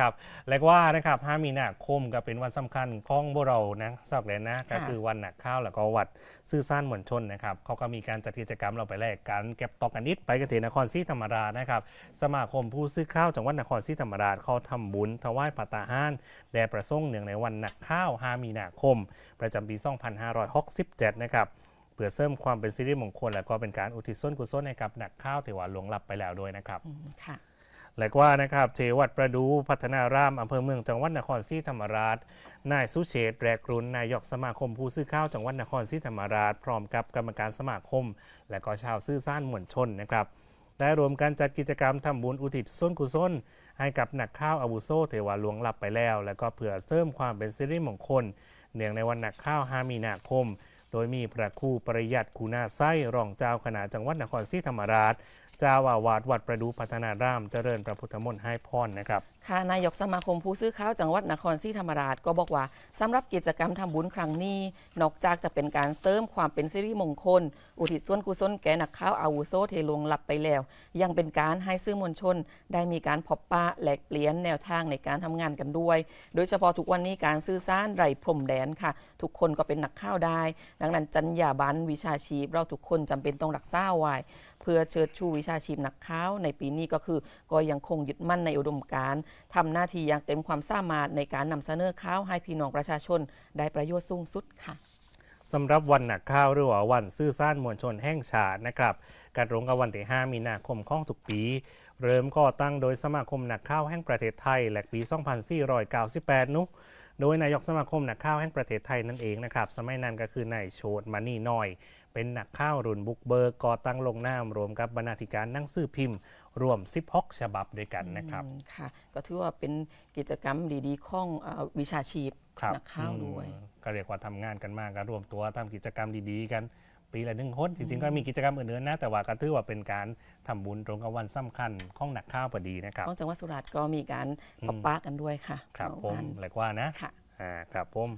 นะครับและว่านะครับ5มีนาคมก็เป็นวันสำคัญของพวกเรานะสักเลยนะก็คือวันหนักข้าวแล้วก็วัดซื่อซ่านมวลชนนะครับเขาก็มีการจัดกิจกรรมเราไปแลกกันเก็บตอกกันนิดไปกันที่นครศรีธรรมราชนะครับสมาคมผู้ซื้อข้าวจังหวัดนครศรีธรรมราชเขาทำบุญถวายปัตตาหารแด่ประสงค์เนื่องในวันหนักข้าว5มีนาคม ประจำปี 2567 นะครับเพื่อเสริมความเป็นสิริมงคลและก็เป็นการอุทิศส่วนกุศลให้กับหนักข้าวที่ว่าหลวงลับไปแล้วด้วยนะครับอืมค่ะ และว่านะครับเทวัดประดูพัฒนารามอำเภอเมืองจังหวัดนครศรีธรรมราช นายสุเชษแรกรุนนายกสมาคมผู้ซื้อข้าวจังหวัดนครศรีธรรมราช พร้อมกับกรรมการสมาคม และก็ชาวซื้อซ่านมวลชนนะครับได้รวมกันจัดกิจกรรมทำบุญอุทิศส่วนกุศลให้กับนักข้าวอาวุโสเทวาหลวงลับไปแล้ว และก็เพื่อเสริมความเป็นสิริมงคลเนื่องในวันหนักข้าว5มีนาคม โดยมีพระครูปริยัติคูนาไส้รองเจ้าคณะจังหวัดนครศรีธรรมราช เจ้าอาวาสวัดประดูพัฒนารามเจริญพระพุทธมนต์ให้พรนะครับค่ะนายกสมาคมผู้ซื้อข้าวจังหวัดนครศรีธรรมราชก็บอกว่าสำหรับกิจกรรมทำบุญครั้งนี้ นอกจากจะเป็นการเสริมความเป็นสิริมงคล อุทิศส่วนกุศลแก่นักข้าวอาวุโสเทลวงหลับไปแล้ว ยังเป็นการให้ซื้อมวลชน ได้มีการพบปะแลกเปลี่ยนแนวทางในการทำงานกันด้วย โดยเฉพาะทุกวันนี้การซื้อสารไร่พรมแดนค่ะ ทุกคนก็เป็นนักข้าวได้ ดังนั้นจรรยาบรรณวิชาชีพเราทุกคนจำเป็นต้องรักษาไว้ เพื่อเชิดชูวิชาชีพนักข้าวในปีนี้ก็คือ ก็ยังคงยึดมั่นในอุดมการณ์ทำหน้าที่อย่างเต็มความสามารถในการนำเสนอข้าวให้พี่น้องประชาชน ได้ประโยชน์สูงสุดค่ะสำหรับวันหนักข้าวหรือว่าวันซื่อซ่านมวลชนแห่งชาตินะครับการรงกับวันที่ 5 มีนาคมของทุกปี เริ่มก่อตั้งโดยสมาคมหนักข้าวแห่งประเทศไทย และปี 2498 นุ โดยนายกสมาคมหนักข้าวแห่งประเทศไทยนั่นเองนะครับ สมัยนั้นก็คือนายโชดมานี่น้อย เป็นหนักข้าวรุ่นบุกเบิกก่อตั้งลงนามรวมกับบรรณาธิการหนังสือพิมพ์ รวม 16 ฉบับด้วยกันนะครับ อืมค่ะ ก็ถือว่าเป็นกิจกรรมดีๆของเอ่อวิชาชีพครับนักข้าวด้วย อืมก็เรียกว่าทำงานกันมากก็รวมตัวทำกิจกรรมดีๆกัน ปีละหนึ่งคนจริงๆก็มีกิจกรรมอื่นๆนะแต่ว่าก็ถือว่าเป็นการทำบุญตรงกับวันสำคัญของหนักข้าวพอดีนะครับของจังหวัดสุราษฎร์ก็มีการพบปะกันด้วยค่ะครับเอาผมกันเรียกว่านะค่ะอ่าครับผม